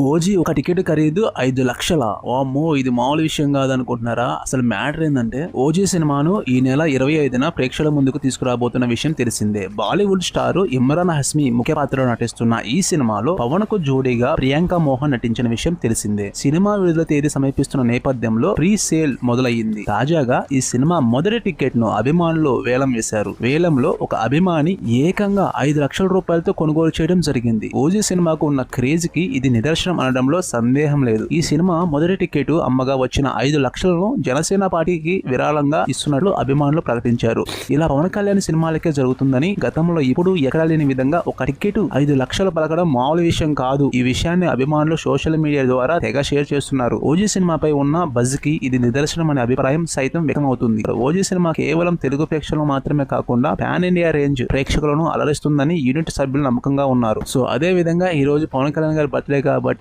OG ఒక ticket ఖరీదు ఐదు లక్షల. వామ్మో ఇది మామూలు విషయం కాదనుకుంటున్నారా? అసలు మ్యాటర్ ఏంటంటే ఓజీ సినిమాను ఈ నెల ఇరవై ఐదున ప్రేక్షకుల ముందుకు తీసుకురాబోతున్న విషయం తెలిసిందే. బాలీవుడ్ స్టార్ ఇమ్రాన్ హస్మి ముఖ్య పాత్రలో నటిస్తున్న ఈ సినిమాలో పవన్కు జోడీగా ప్రియాంక మోహన్ నటించిన విషయం తెలిసిందే. సినిమా విడుదల తేదీ సమీపిస్తున్న నేపథ్యంలో ప్రీ సేల్ మొదలయ్యింది. తాజాగా ఈ సినిమా మొదటి టికెట్ను అభిమానులు వేలం వేశారు. వేలంలో ఒక అభిమాని ఏకంగా ఐదు లక్షల రూపాయలతో కొనుగోలు చేయడం జరిగింది. ఓజీ సినిమాకు ఉన్న క్రేజ్కి ఇది నిదర్శనం. అనడంలో సందేహం లేదు. ఈ సినిమా మొదటి టికెట్ అమ్మగా వచ్చిన ఐదు లక్షలను జనసేన పార్టీకి విరాళంగా ఇస్తున్నట్లు అభిమానులు ప్రకటించారు. ఇలా పవన్ కళ్యాణ్ సినిమాలకే జరుగుతుందని గతంలో ఇప్పుడు ఎక్కడా లేని విధంగా ఒక టికెట్ ఐదు లక్షలు పలకడం మామూలు విషయం కాదు. ఈ విషయాన్ని అభిమానులు సోషల్ మీడియా ద్వారా తెగ షేర్ చేస్తున్నారు. ఓజీ సినిమాపై ఉన్న బజ్కి ఇది నిదర్శనం అనే అభిప్రాయం సైతం వ్యక్తమవుతుంది. ఓజీ సినిమా కేవలం తెలుగు ప్రేక్షకులు మాత్రమే కాకుండా పాన్ ఇండియా రేంజ్ ప్రేక్షకులను అలరిస్తుందని యూనిట్ సభ్యులు నమ్మకంగా ఉన్నారు. సో అదే విధంగా ఈ రోజు పవన్ కళ్యాణ్ గారి బర్త్డే కాబట్టి